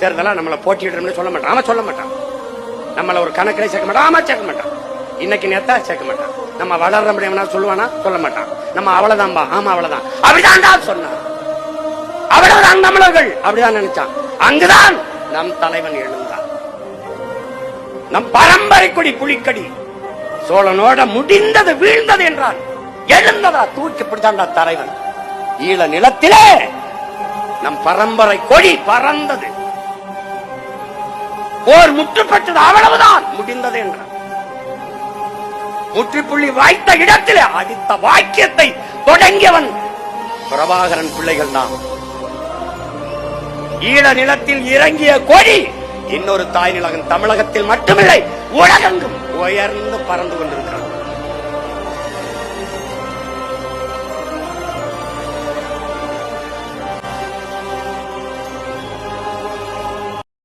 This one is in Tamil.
தேர்தலா நம்மளை போட்டியிடணும்னு சொல்ல மாட்டான். ஆமா சொல்ல மாட்டான். நம்மளை ஒரு கணக்கிலே சேர்க்க மாட்டான். ஆமா சேர்க்க மாட்டான். இன்னைக்கு நேத்தா சேர்க்க மாட்டான். நம்ம வளர்ற முடியும்னா சொல்லுவானா? சொல்ல மாட்டான். நம்ம அவ்வளவுதான்பா. ஆமா அவ்வளவுதான். அப்படிதான்டா சொன்னான். அவ்வளவுதான் தமிழர்கள் அப்படிதான் நினைச்சான். அங்குதான் நம் தலைவன் எழுந்தான். நம் பரம்பரை கொடி புலிக்கடி சோழனோட முடிந்தது வீழ்ந்தது என்றான். எழுந்ததா தூக்கி பிடிச்சான்டா தலைவன். ஈழ நிலத்திலே நம் பரம்பரை கொடி பறந்தது. போர் முற்றுப்பட்டது அவ்வளவுதான். முடிந்தது என்றார் முற்றுப்புள்ளி வாய்த்த இடத்திலே அடித்த வாக்கியத்தை தொடங்கியவன் பிரபாகரன் பிள்ளைகள் தான். ஈழ நிலத்தில் இறங்கிய கொடி இன்னொரு தாய் நிலகம் தமிழகத்தில் மட்டுமில்லை உலகெங்கும் உயர்ந்து பறந்து கொண்டிருக்கிறது.